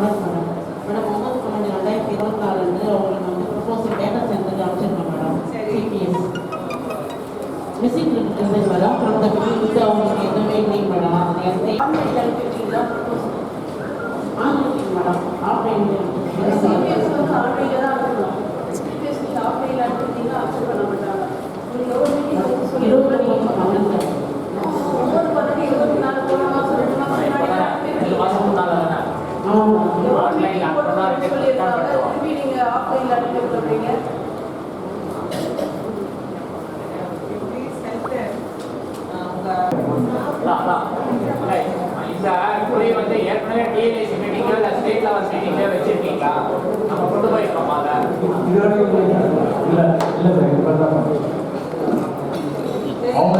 வணக்கம் madam madam ஒன்பது பன்னெண்டு ரெண்டாயிரத்தி இருபத்தி நாலுலேருந்து உங்களுக்கு வந்து ப்ரொபோசல் டேட்டா சென்டருக்கு அனுப்பிச்சிருக்கோம் மேடம் சிபிஎஸ் மிஸ்ஸிங் இருக்குது மேடம் அந்த இது அவங்களுக்கு எதுவுமே இல்லைங்க மேடம் அது எந்த மீட்டிங்ல ஸ்டேட் லெவல் மீட்டிங்ல வச்சிருக்கீங்களா நம்ம கொண்டு போயிருக்கோமா அதை இல்ல இல்ல சார் இப்போ தான் அவங்க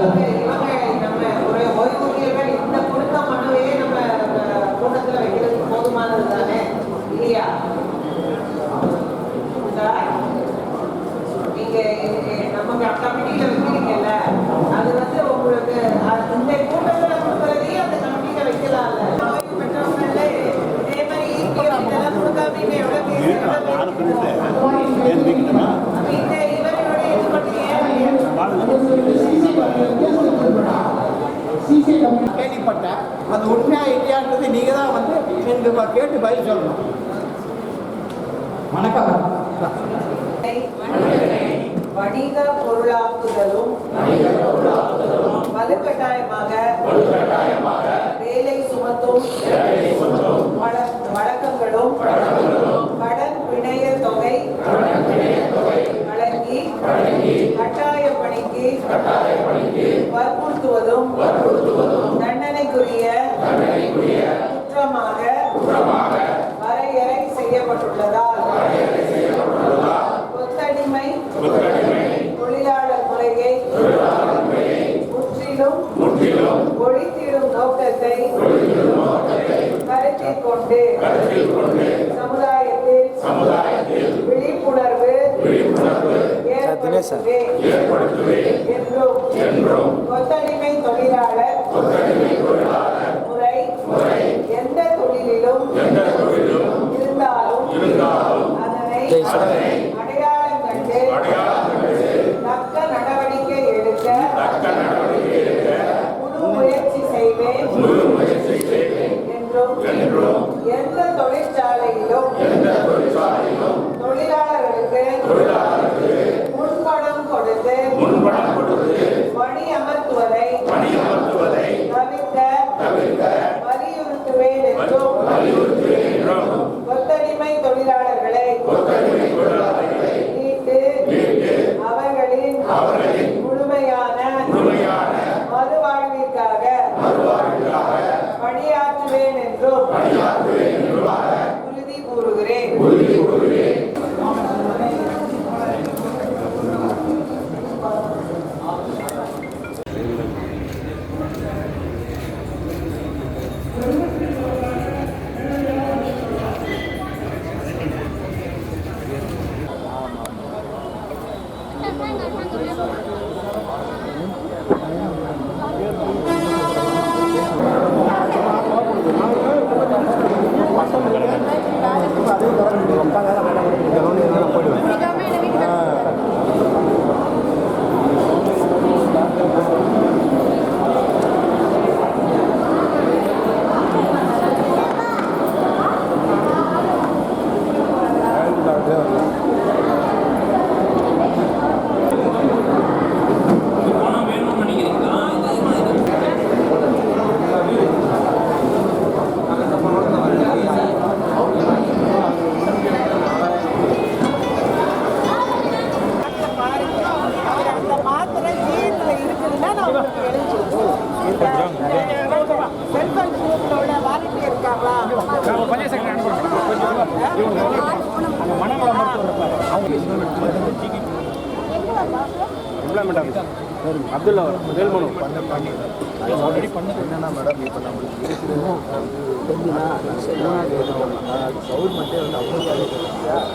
ஏன் கேள்விப்பட்டேன். அது உண்மையா இல்லையான்றது நீங்க தான் வந்து எனக்கு கேட்டு பதில் சொல்லணும். வணக்கம் வணிக பொருளாக்குதலும் வலுக்கட்டாயமாக வேலை சுமத்தும் வழக்கங்களும் கடன் பிணைய தொகை வழங்கி கட்டாய பணிக்கு வற்புறுத்துவதும் முற்றிலும் ஒழித்திடும் நோக்கத்தை கருத்தில் கொண்டு சமுதாயத்தில் விழிப்புணர்வு ஏற்படுத்துவேன். என்றும் கொத்தடிமை எந்த தொழிற்சாலையிலும் தொழிலாளர்களுக்கு முன்பணம் கொடுத்து பணி அமர்த்துவதை தவிர்க்க வலியுறுத்துவேன் என்றும் கொத்தடிமை தொழிலாளர்களை மீட்டு அவர்களின் முழுமையான Thank you. அப்துல்லா வேல்மனு என்னன்னா மேடம் இப்போ நம்மளுக்கு இருக்குது கவர்மெண்ட்டே வந்து அப்ரோச் ஆகிட்டு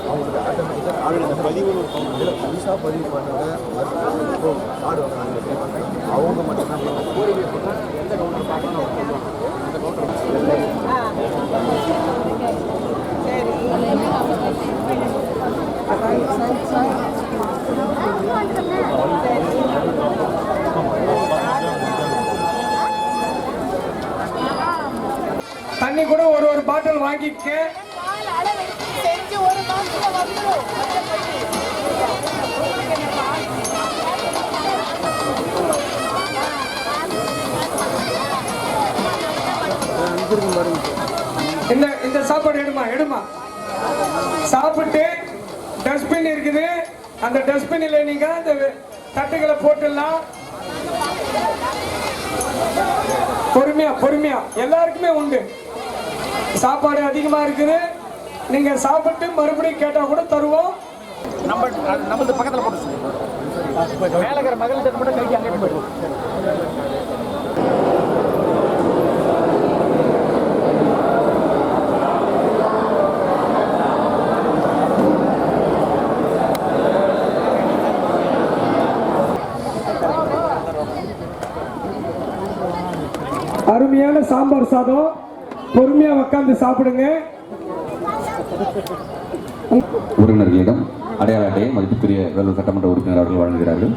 அவங்களுக்கு ஆட்டோமேட்டிக்காக ஆளுநர் பதிவு இதில் புதுசாக பதிவு பண்ணவங்க கார்டு வாங்குறாங்க அவங்க மட்டும்தான் பண்ணுவாங்க. கோரிக்கை எந்த கவுண்டர் பார்க்கணும் அந்த கவுண்டர் பொருட்கள் வாங்கிக்க. இந்த இந்த சாப்பாடு எடுமா எடுமா. சாப்பிட்டு டஸ்ட்பின் இருக்குது. அந்த டஸ்ட்பின்ல நீங்க அந்த தட்டுகளை போட்டுடலாம். பொறுமையா பொறுமையா. எல்லாருக்குமே உண்டு. சாப்பாடு அதிகமா இருக்குது. நீங்க சாப்பிட்டு மறுபடியும் கேட்டா கூட தருவோம். நம்ம நம்ம பக்கத்தில் போட்டு மேலே இருக்கிற மகள் மட்டும் கைக்கு அங்கே போயிடுவோம் அருமையான சாம்பார் சாதம். பொறுமையா உட்காந்து சாப்பிடுங்க. உறவினர்களிடம் அடையாள அட்டையை மதிப்புக்குரிய வேலூர் சட்டமன்ற உறுப்பினர் அவர்கள் வழங்குகிறார்கள்.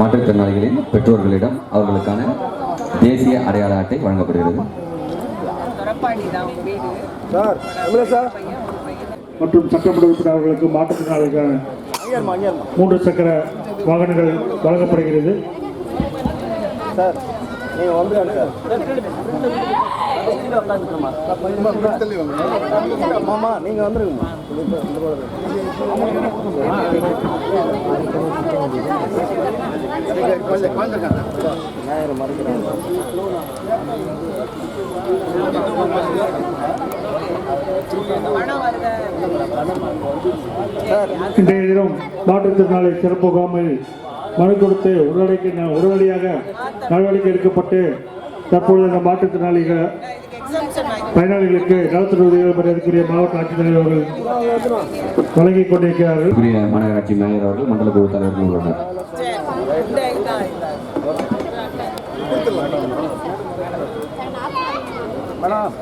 மாற்றுத்திறனாளிகளின் பெற்றோர்களிடம் அவர்களுக்கான தேசிய அடையாள அட்டை வழங்கப்படுகிறது. சார் எவ்வளோ சார். மற்றும் சட்டமன்ற உறுப்பினர் அவர்களுக்கு மாற்றுத்திறனாளிகளுக்கான அங்கேருமா அங்கேருமா மூன்று சக்கர வாகனங்கள் வழங்கப்படுகிறது. சார் நீங்கள் வந்துடுங்க சார். மாமா நீங்கள் வந்துருங்கம்மா மறைக்கிறேன் இன்றைய தினம் மாற்றுத்திறனாளி சிறப்பு முகாமில் மனு கொடுத்து உடனடிக்கு உடனடியாக நடவடிக்கை எடுக்கப்பட்டு தற்பொழுது இந்த மாற்றுத்திறனாளிகள் பயனாளிகளுக்கு நலத்துறை உதவிகள் மரியாதைக்குரிய மாவட்ட ஆட்சித்தலைவர் அவர்கள் வழங்கிக் கொண்டிருக்கிறார்கள். மாநகராட்சி மேயர் அவர்கள் மண்டல குழு தலைவர்கள் உள்ளனர். மேடம்.